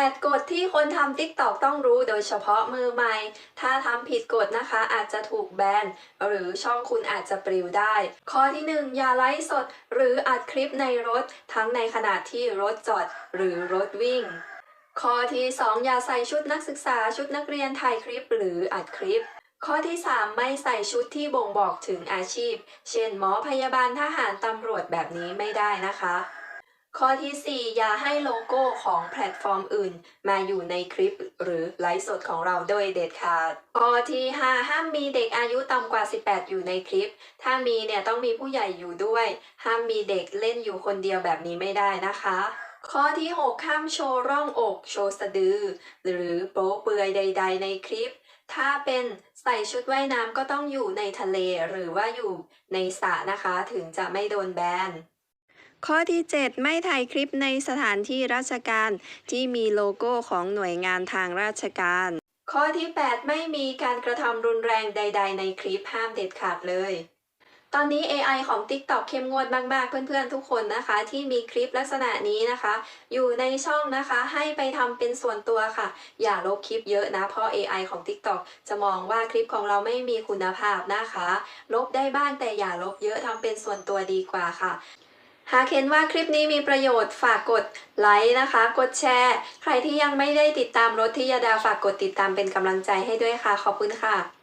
8 กฎที่คนทำ TikTok ต้องรู้โดยเฉพาะมือใหม่ ถ้าทำผิดกฎนะคะอาจจะถูกแบน หรือช่องคุณอาจจะปลิวได้ ข้อที่ 1 อย่าไลฟ์สด หรืออัดคลิปในรถ ทั้งในขณะที่รถจอดหรือรถวิ่ง ข้อที่ 2 อย่าใส่ชุดนักศึกษาชุดนักเรียนถ่ายคลิปหรืออัดคลิป ข้อที่ 3 ไม่ใส่ชุดที่บ่งบอกถึงอาชีพ เช่นหมอพยาบาลทหารตำรวจแบบนี้ไม่ได้นะคะ ข้อทีสี่ 4 อย่าให้โลโก้ของแพลตฟอร์มอื่น มาอยู่ในคลิปหรือไลฟ์สดของเราโดยเด็ดขาด ข้อที่ 5 ห้ามมีเด็กอายุต่ำกว่า 18 อยู่ในคลิป ถ้ามีเนี่ยต้องมีผู้ใหญ่อยู่ด้วย ห้ามมีเด็กเล่นอยู่คนเดียวแบบนี้ไม่ได้นะคะ ข้อที่ 6 ห้ามโชว์ร่องอก โชว์สะดือ หรือโป๊เปลือยใด ๆ ในคลิปถ้าเป็นใส่ชุดว่ายน้ำก็ต้องอยู่ในทะเลหรือว่าอยู่ในสระนะคะถึงจะไม่โดนแบน ข้อที่ 7 ไม่ถ่ายคลิปในสถานที่ราชการ ที่มีโลโก้ของหน่วยงานทางราชการ ข้อที่ 8 ไม่มีการกระทำรุนแรงใด ๆ ในคลิปห้ามเด็ดขาดเลยตอนนี้ AI ของ TikTok เข้มงวดมาก ๆ เพื่อน ๆ ทุกคนนะคะ ที่มีคลิปลักษณะนี้นะคะ อยู่ในช่องนะคะ ให้ไปทำเป็นส่วนตัวค่ะ อย่าลบคลิปเยอะนะ เพราะ AI ของ TikTok จะมองว่าคลิปของเราไม่มีคุณภาพนะคะ ลบได้บ้างแต่อย่าลบเยอะทำเป็นส่วนตัวดีกว่าค่ะ หากเห็นว่าคลิปนี้มีประโยชน์ฝากกดไลค์นะคะ กดแชร์ ใครที่ยังไม่ได้ติดตามรถที่ยาดาฝากกดติดตามเป็นกำลังใจให้ด้วยค่ะ ขอบคุณค่ะ